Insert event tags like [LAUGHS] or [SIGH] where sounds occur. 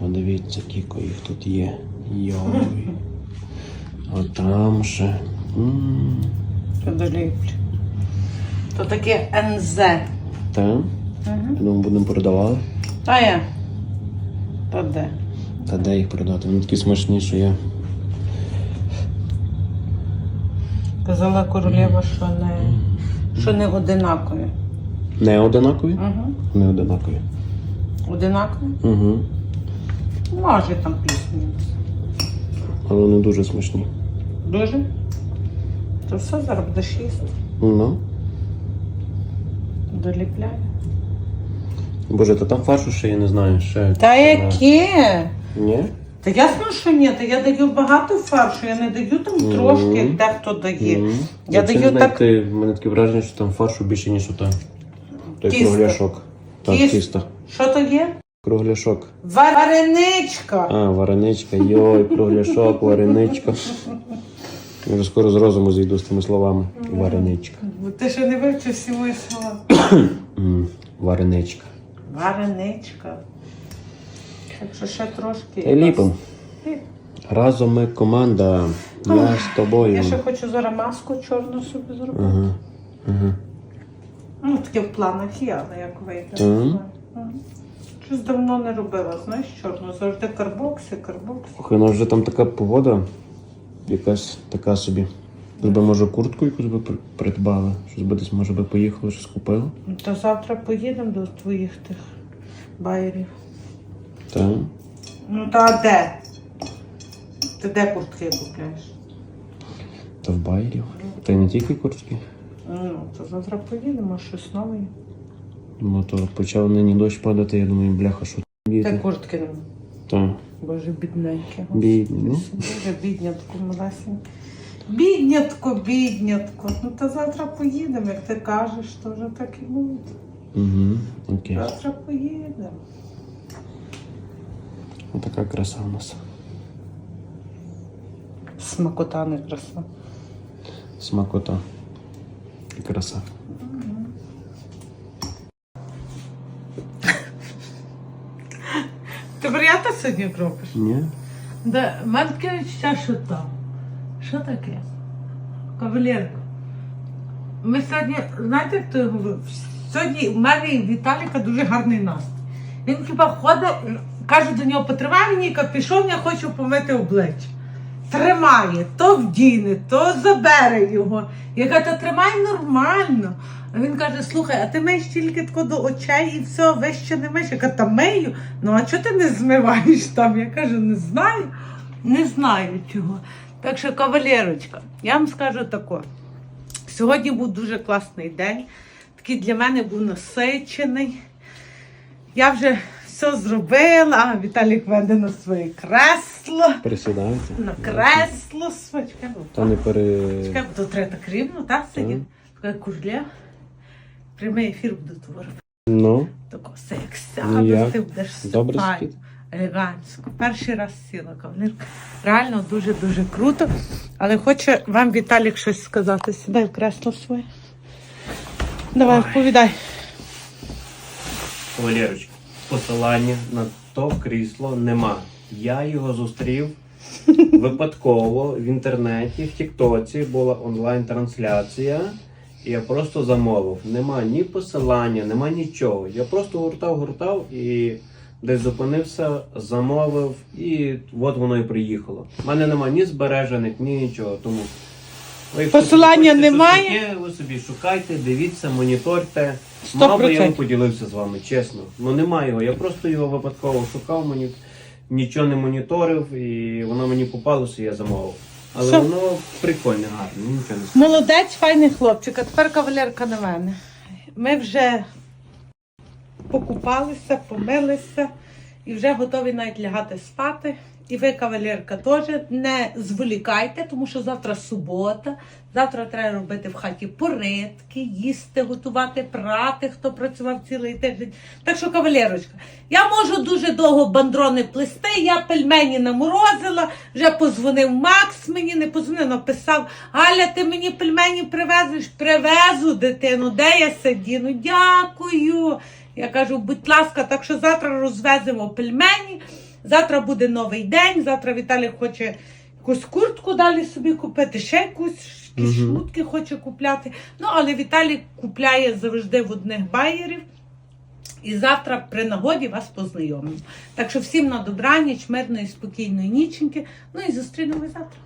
Подивіться, кілько їх тут є. Йой. А там ще. Подоліплю. То таке НЗ. Та? Я думаю, будемо продавати. Та я. Та де? Та де їх продати? Вони такі смачні, що я. Казала королева, що не, що не одинакові. Не одинакові? Угу. Не одинакові. Одинакові? Угу. Може там плюс-мінус. Але вони дуже смачні. Дуже? То все, зараз буде шість. Ну. Доліпляю. Боже, то там фаршу ще я не знаю. Ще Та яке? Ні? Та ясно, що ні, та я даю багато фаршу, я не даю там трошки, як дехто дає. Мгм. Я Це, даю так. знаєте, в мене таке враження, що там фаршу більше, ніж ота. Той Тісто. кругляшок. Так, Тіс- тісто. Що то є? Кругляшок. Вареничка. А, вареничка, йой, кругляшок, вареничка. Я вже скоро з розуму зійду з тими словами. Вареничка. Ти ще не вивчив всі мої слова. М, Вареничка. Вареничка. Так що ще трошки. Та й ліпом. Ліп. Разом ми команда. Я з тобою. Я ще хочу зараз маску чорну собі зробити. Ага. Ага. Ну, таке в планах є, але як вийде. Так. Ага. Щось давно не робила, знаєш, чорну. Завжди карбокси, карбокси. Ох, у нас вже там така погода, якась така собі. Би, може, куртку якусь би при- придбали. Щось би десь, може би, поїхали, щось купили. Ну, То завтра поїдемо до твоїх тих байерів. Так. Ну та де? Ти де куртки купляєш? Та в байрів. Та й не тільки куртки. Ну, то завтра поїдемо, щось нове. Бо то почав нині дощ падати, я думаю, бляха, що Та діти. куртки нема. Так. Боже, бідненьке. Бідні, ну. Боже, біднятко, малесеньке. Біднятко, біднятко. Ну та завтра поїдемо, як ти кажеш, то вже так і буде. Угу. Окей. Завтра поїдемо. Отака краса у нас. Смакота не краса. Смакота. І краса. Ти варіанти сьогодні робиш? Ні? Да, мене таке відчуття, що там. Що таке? Кавалерка. Ми сьогодні, знаєте, як то я говорю? Сьогодні в мене і в Віталіка дуже гарний настрій. Він хіба ходить, каже до нього, потримай мені пішов, я хочу помити обличчя. Тримає, то вдіне, то забере його. Я кажу, та тримай нормально. А він каже: слухай, а ти миєш тільки тако до очей і все, вище не миєш. Я кажу, та мию. Ну а чого ти не змиваєш там? Я кажу, не знаю. Не знаю чого. Так що, кавалерочка, я вам скажу тако. Сьогодні був дуже класний день. Такий для мене був насичений. Я вже все зробила, а Віталік веде на своє кресло. Присідайте. На кресло своє. Чекай, бо- Та не пере. Чекай, бо то треба так рівно, так сидіти? Така курля. Прямий ефір буду творити. Ну, Тако все як Ну, сяду, ти будеш Добре спати. Елегантсько. Перший раз сіла кавалерка. Реально дуже-дуже круто. Але хоче вам Віталік щось сказати. Сідай в кресло своє. Давай, розповідай. Валерочка, посилання на то крісло нема. Я його зустрів [LAUGHS] випадково в інтернеті, в Тіктоці була онлайн-трансляція. І я просто замовив. Нема ні посилання, нема нічого. Я просто гуртав, гуртав і десь зупинився, замовив, і от воно і приїхало. У мене нема ні збережених, ні нічого. Тому Посилання хочете щось немає? таке, ви собі шукайте, дивіться, моніторте. Сто би я вам поділився з вами, чесно. Ну немає його. Я просто його випадково шукав, мені нічого не моніторив, і воно мені попалося, і я замовив. Але Що? воно прикольне, гарне, ну, нічого не скажу. Молодець, файний хлопчик, а тепер кавалерка на мене. Ми вже покупалися, помилися і вже готові навіть лягати спати. І ви, кавалерка, теж не зволікайте, тому що завтра субота. Завтра треба робити в хаті порядки, їсти, готувати, прати, хто працював цілий тиждень. Так що, кавалерочка, я можу дуже довго бандрони плести, я пельмені наморозила, вже позвонив Макс, мені не позвонив, написав, Галя, ти мені пельмені привезеш? Привезу, дитину, де я сидіну? Дякую. Я кажу, будь ласка, так що завтра розвеземо пельмені. Завтра буде новий день. Завтра Віталій хоче якусь куртку далі собі купити, ще якусь якісь Мгм. шмотки хоче купляти. Ну, але Віталій купляє завжди в одних байерів. І завтра при нагоді вас познайомимо. Так що всім на добраніч, мирної, спокійної ніченьки. Ну і зустрінемось завтра.